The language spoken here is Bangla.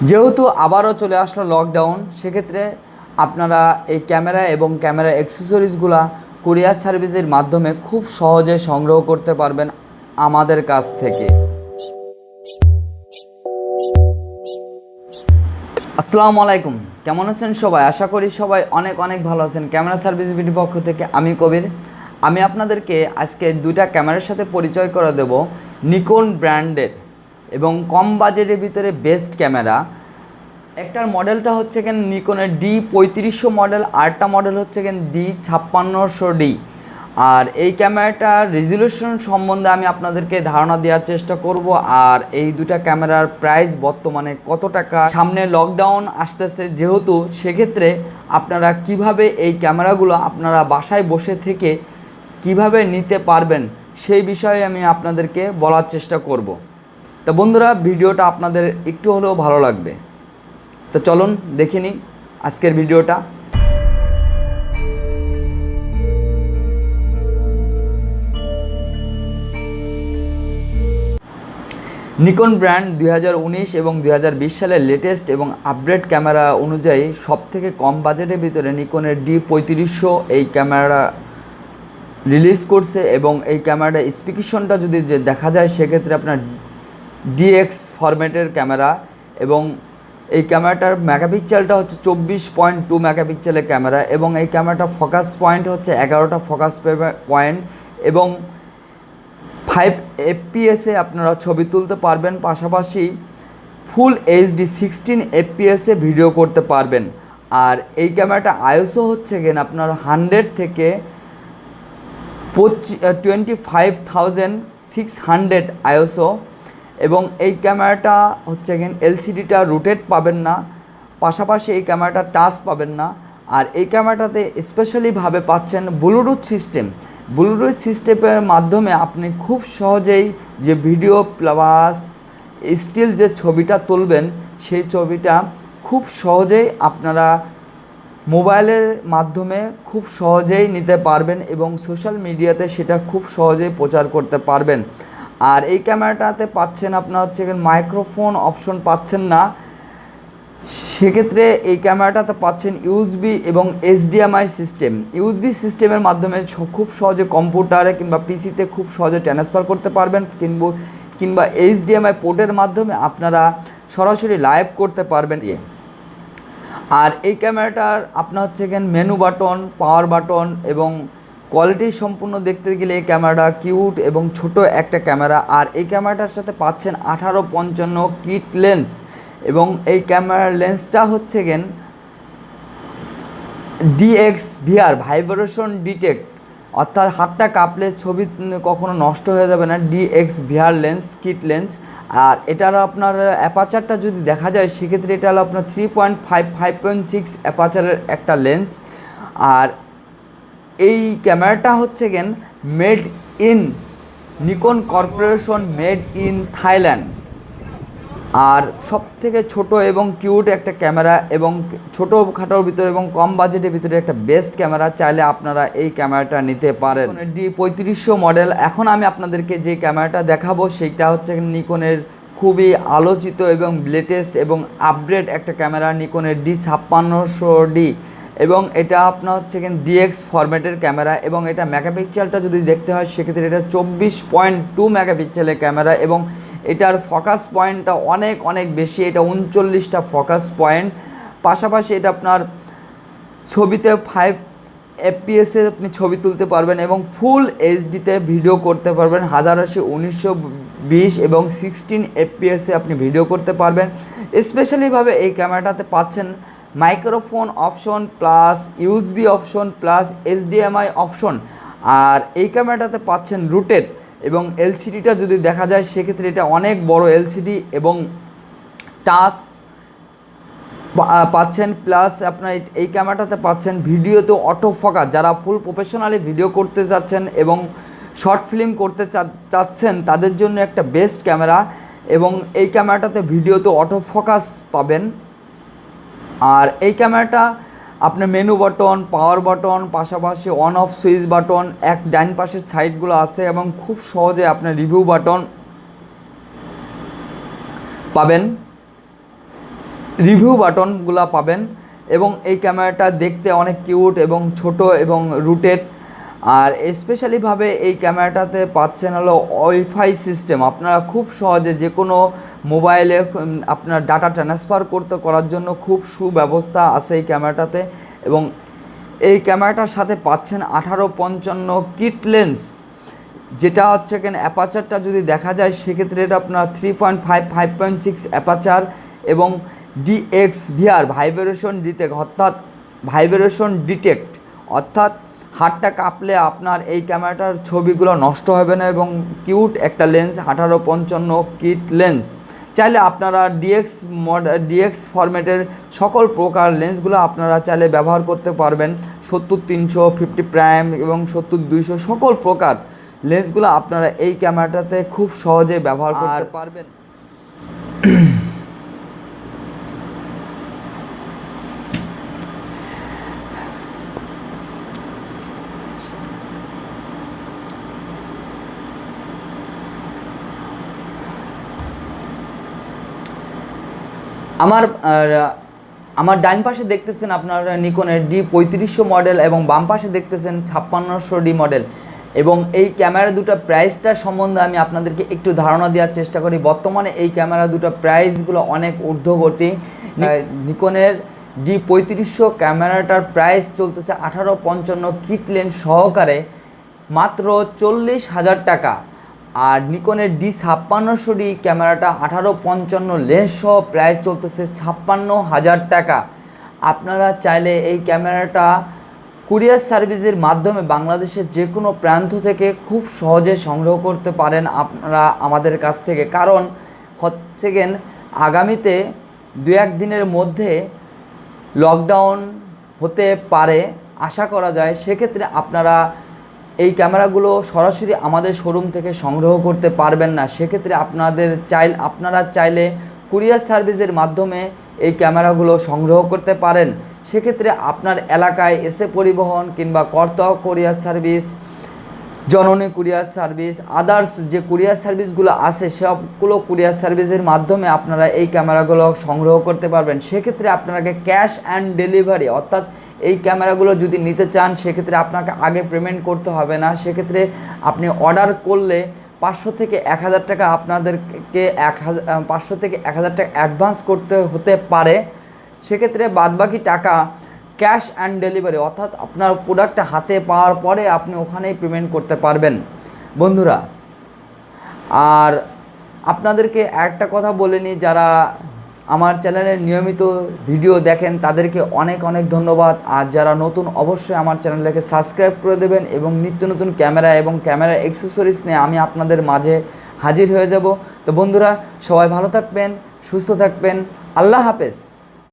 যেহেতু আবারও চলে আসলো লকডাউন সেক্ষেত্রে আপনারা এই ক্যামেরা এবং ক্যামেরা অ্যাক্সেসরিজগুলা কুরিয়ার সার্ভিসের মাধ্যমে খুব সহজে সংগ্রহ করতে পারবেন আমাদের কাছ থেকে। আসসালামু আলাইকুম। কেমন আছেন সবাই? আশা করি সবাই অনেক অনেক ভালো আছেন। ক্যামেরা সার্ভিস বিডি পক্ষ থেকে আমি কবির। আমি আপনাদেরকে আজকে দুইটা ক্যামেরার সাথে পরিচয় করে দেব নিকন ব্র্যান্ডের। এবং কম বাজেটের ভিতরে বেস্ট ক্যামেরা। একটার মডেলটা হচ্ছে কেন নিকনের ডি পঁয়ত্রিশশো মডেল আরটা মডেল হচ্ছে কেন ডি ছাপ্পান্নশো ডি। আর এই ক্যামেরাটার রেজলিউশন সম্বন্ধে আমি আপনাদেরকে ধারণা দেওয়ার চেষ্টা করব। আর এই দুটা ক্যামেরার প্রাইস বর্তমানে কত টাকা? সামনে লকডাউন আসতেছে যেহেতু, সেক্ষেত্রে আপনারা কীভাবে এই ক্যামেরাগুলো আপনারা বাসায় বসে থেকে কীভাবে নিতে পারবেন, সেই বিষয়ে আমি আপনাদেরকে বলার চেষ্টা করব। তো বন্ধুরা, ভিডিওটা আপনাদের একটু হলেও ভালো লাগবে। তো চলুন দেখে নিই আজকের ভিডিওটা। নিকন ব্র্যান্ড দুই হাজার উনিশ এবং দুই হাজার বিশ সালের লেটেস্ট এবং আপগ্রেড ক্যামেরা অনুযায়ী সবথেকে কম বাজেটের ভিতরে নিকনের ডি পঁয়ত্রিশশো এই ক্যামেরা রিলিজ করছে এবং এই ক্যামেরাটা স্পিকেশনটা যদি যে দেখা যায়, সেক্ষেত্রে আপনার ডিএক্স ফরম্যাটের ক্যামেরা এবং এই ক্যামেরাটার মেগাপিক্সেলটা হচ্ছে চব্বিশ পয়েন্ট টু মেগাপিক্সেলের ক্যামেরা এবং এই ক্যামেরাটা ফোকাস পয়েন্ট হচ্ছে এগারোটা ফোকাস পয়েন্ট এবং ফাইভ এফপিএসে আপনারা ছবি তুলতে পারবেন, পাশাপাশি ফুল এইচডি সিক্সটিন এফপিএসে ভিডিও করতে পারবেন। আর এই ক্যামেরাটা আইএসও হচ্ছে গেন আপনার হান্ড্রেড থেকে পঁচি twenty five thousand six hundred ISO এবং এই ক্যামেরাটা হচ্ছে গেন এলসিডিটা রোটেট পাবেন না, পাশাপাশি এই ক্যামেরাটা টাচ পাবেন না। আর এই ক্যামেরাটাতে স্পেশালিভাবে পাচ্ছেন ব্লুটুথ সিস্টেম ব্লুটুথ সিস্টেমের মাধ্যমে আপনি খুব সহজেই যে ভিডিও প্লাস স্টিল যে ছবিটা তুলবেন, সেই ছবিটা খুব সহজেই আপনারা মোবাইলের মাধ্যমে খুব সহজেই নিতে পারবেন এবং সোশ্যাল মিডিয়াতে সেটা খুব সহজেই প্রচার করতে পারবেন। আর এই ক্যামেরাটাতে পাচ্ছেন আপনার হচ্ছে মাইক্রোফোন অপশন পাচ্ছেন না। সেক্ষেত্রে এই ক্যামেরাটাতে পাচ্ছেন ইউএসবি এবং এইচডিএমআই সিস্টেম ইউএসবি সিস্টেমের মাধ্যমে খুব সহজে কম্পিউটারে কিংবা পিসিতে খুব সহজে ট্রান্সফার করতে পারবেন কিংবা কিংবা এইচডিএমআই পোর্টের মাধ্যমে আপনারা সরাসরি লাইভ করতে পারবেন। ইয়ে আর এই ক্যামেরাটার আপনার হচ্ছে মেনু বাটন পাওয়ার বাটন এবং কোয়ালিটি সম্পূর্ণ দেখতে গেলে এই ক্যামেরাটা কিউট এবং ছোট একটা ক্যামেরা আর এই ক্যামেরাটার সাথে পাচ্ছেন আঠারো পঞ্চান্ন কিট লেন্স এবং এই ক্যামেরার লেন্সটা হচ্ছে গেন ডিএক্স ভিআর ভাইব্রেশন ডিটেক্ট অর্থাৎ হাতটা কাঁপলে ছবি কখনো নষ্ট হয়ে যাবে না DX VR lens kit lens আর এটার আপনার অ্যাপাচারটা যদি দেখা যায়, সেক্ষেত্রে এটা হলো আপনার three point five five point six অ্যাপাচারের একটা লেন্স আর এই ক্যামেরাটা হচ্ছে gain made in Nikon corporation made in Thailand আর সব থেকে ছোট এবং কিউট একটা ক্যামেরা এবং ছোটো খাটোর ভিতরে এবং কম বাজেটের ভিতরে একটা বেস্ট ক্যামেরা চাইলে আপনারা এই ক্যামেরাটা নিতে পারেন। ডি পঁয়ত্রিশশো মডেল এখন আমি আপনাদেরকে যে ক্যামেরাটা দেখাবো সেইটা হচ্ছে নিকনের খুবই আলোচিত এবং লেটেস্ট এবং আপগ্রেড একটা ক্যামেরা নিকনের ডি ছাপ্পান্নশো ডি এবং এটা আপনার হচ্ছে এখানে ডিএক্স ফরম্যাটের ক্যামেরা এবং এটা মেগাপিক্সেলটা যদি দেখতে হয়, সেক্ষেত্রে এটা চব্বিশ পয়েন্ট টু মেগাপিক্সেলের ক্যামেরা এবং এটার ফোকাস পয়েন্টটা অনেক অনেক বেশি। এটা উনচল্লিশটা ফোকাস পয়েন্ট পাশাপাশি এটা আপনার ছবিতে ফাইভ এফপিএসে আপনি ছবি তুলতে পারবেন এবং ফুল এইচডিতে ভিডিও করতে পারবেন। হাজার আশি, উনিশশো বিশ এবং সিক্সটিন এফপিএসে আপনি ভিডিও করতে পারবেন। স্পেশালিভাবে এই ক্যামেরাটাতে পাচ্ছেন microphone option plus USB option plus HDMI option. আর এই ক্যামেরাটাতে পাচ্ছেন রুটেড এবং এলসিডিটা যদি দেখা যায়, সেক্ষেত্রে এটা অনেক বড় এলসিডি এবং টাচ পাচ্ছেন প্লাস আপনার এই- ক্যামেরাটাতে পাচ্ছেন ভিডিওতে অটো ফোকাস। যারা ফুল প্রফেশনালি ভিডিও করতে যাচ্ছেন এবং শর্ট ফিল্ম করতে চাচ্ছেন, তাদের জন্য একটা বেস্ট ক্যামেরা এবং এই ক্যামেরাটাতে ভিডিওতে অটো ফোকাস পাবেন। আর এই ক্যামেরাটা আপনার মেনু বাটন পাওয়ার বাটন পাশাপাশি অন অফ সুইচ বাটন এক ডাইন পাশের সাইডগুলো আছে এবং খুব সহজে আপনার রিভিউ বাটন পাবেন। রিভিউ বাটনগুলো পাবেন এবং এই ক্যামেরাটা দেখতে অনেক কিউট এবং ছোট এবং রুটেড আর স্পেশালিভাবে এই ক্যামেরাটাতে পাচ্ছেন হলো ওয়াইফাই সিস্টেম আপনারা খুব সহজে যে কোনো মোবাইলে আপনার ডাটা ট্রান্সফার করতে, করার জন্য খুব সুব্যবস্থা আছে এই ক্যামেরাটাতে। এবং এই ক্যামেরাটার সাথে পাচ্ছেন আঠারো পঞ্চান্ন কিট লেন্স যেটা হচ্ছে কেন অ্যাপাচারটা যদি দেখা যায়, সেক্ষেত্রে এটা আপনার three point five five point six aperture এবং ডিএক্স ভিআর ভাইব্রেশন ডিটেক্ট অর্থাৎ ভাইব্রেশন ডিটেক্ট অর্থাৎ হাতটা কাঁপলে আপনার এই ক্যামেরাটার ছবিগুলো নষ্ট হবে না এবং কিউট একটা লেন্স আঠারো পঞ্চান্ন কিট লেন্স। চাইলে আপনারা ডিএক্স মড ডিএক্স ফরম্যাটের সকল প্রকার লেন্সগুলো আপনারা চাইলে ব্যবহার করতে পারবেন। সত্তর তিনশো ফিফটি প্রাইম এবং সত্তর দুইশো সকল প্রকার লেন্সগুলো আপনারা এই ক্যামেরাটাতে খুব সহজে ব্যবহার করতে পারবেন। আমার আমার ডান পাশে দেখতেছেন আপনার নিকনের ডি পঁয়ত্রিশশো মডেল এবং বাম পাশে দেখতেছেন ছাপ্পান্নশো ডি মডেল। এবং এই ক্যামেরা দুটো প্রাইসটা সম্বন্ধে আমি আপনাদেরকে একটু ধারণা দেওয়ার চেষ্টা করি। বর্তমানে এই ক্যামেরা দুটো প্রাইসগুলো অনেক ঊর্ধ্বগতি। নিকনের ডি পঁয়ত্রিশশো ক্যামেরাটার প্রাইস চলতেছে আঠারো পঞ্চান্ন কিট লেন্স সহকারে, মাত্র চল্লিশ হাজার টাকা। আর নিকনের ডি ছাপ্পান্নশো ডি ক্যামেরাটা আঠারো পঞ্চান্ন লেন্স সহ প্রাইস চলতেছে ছাপ্পান্ন হাজার টাকা। আপনারা চাইলে এই ক্যামেরাটা কুরিয়ার সার্ভিসের মাধ্যমে বাংলাদেশের যে কোনো প্রান্ত থেকে খুব সহজে সংগ্রহ করতে পারেন আপনারা আমাদের কাছ থেকে। কারণ হচ্ছে গেন, আগামীতে দু এক দিনের মধ্যে লকডাউন হতে পারে, আশা করা যায়। সেক্ষেত্রে আপনারা এই ক্যামেরাগুলো সরাসরি আমাদের শোরুম থেকে সংগ্রহ করতে পারবেন না। সেক্ষেত্রে আপনাদের চাইল, আপনারা চাইলে কুরিয়ার সার্ভিসের মাধ্যমে এই ক্যামেরাগুলো সংগ্রহ করতে পারেন। সেক্ষেত্রে আপনার এলাকায় এসে পরিবহন কিংবা কর্তা courier service, Janani courier service others যে কুরিয়ার সার্ভিসগুলো আছে, সবগুলো কুরিয়ার সার্ভিসের মাধ্যমে আপনারা এই ক্যামেরাগুলো সংগ্রহ করতে পারবেন। সেক্ষেত্রে আপনাকে ক্যাশ অ্যান্ড ডেলিভারি অর্থাৎ এই ক্যামেরাগুলো যদি নিতে চান, সেক্ষেত্রে আপনাকে আগে পেমেন্ট করতে হবে না। সেক্ষেত্রে আপনি অর্ডার করলে পাঁচশো থেকে এক হাজার টাকা আপনাদেরকে এক হাজার পাঁচশো থেকে এক হাজার টাকা অ্যাডভান্স করতে হতে পারে। সেক্ষেত্রে বাদবাকি টাকা ক্যাশ অ্যান্ড ডেলিভারি অর্থাৎ আপনার প্রোডাক্টটা হাতে পাওয়ার পরে আপনি ওখানেই পেমেন্ট করতে পারবেন। বন্ধুরা, আর আপনাদেরকে একটা কথা বলে নিই, যারা আমার চ্যানেলের নিয়মিত ভিডিও দেখেন, তাদেরকে অনেক অনেক ধন্যবাদ। আর যারা নতুন, অবশ্যই আমার চ্যানেলটাকে সাবস্ক্রাইব করে দেবেন এবং নিত্য নতুন ক্যামেরা এবং ক্যামেরা অ্যাক্সেসরিজ নিয়ে আমি আপনাদের মাঝে হাজির হয়ে যাব। তো বন্ধুরা, সবাই ভালো থাকবেন, সুস্থ থাকবেন। আল্লাহ হাফেজ।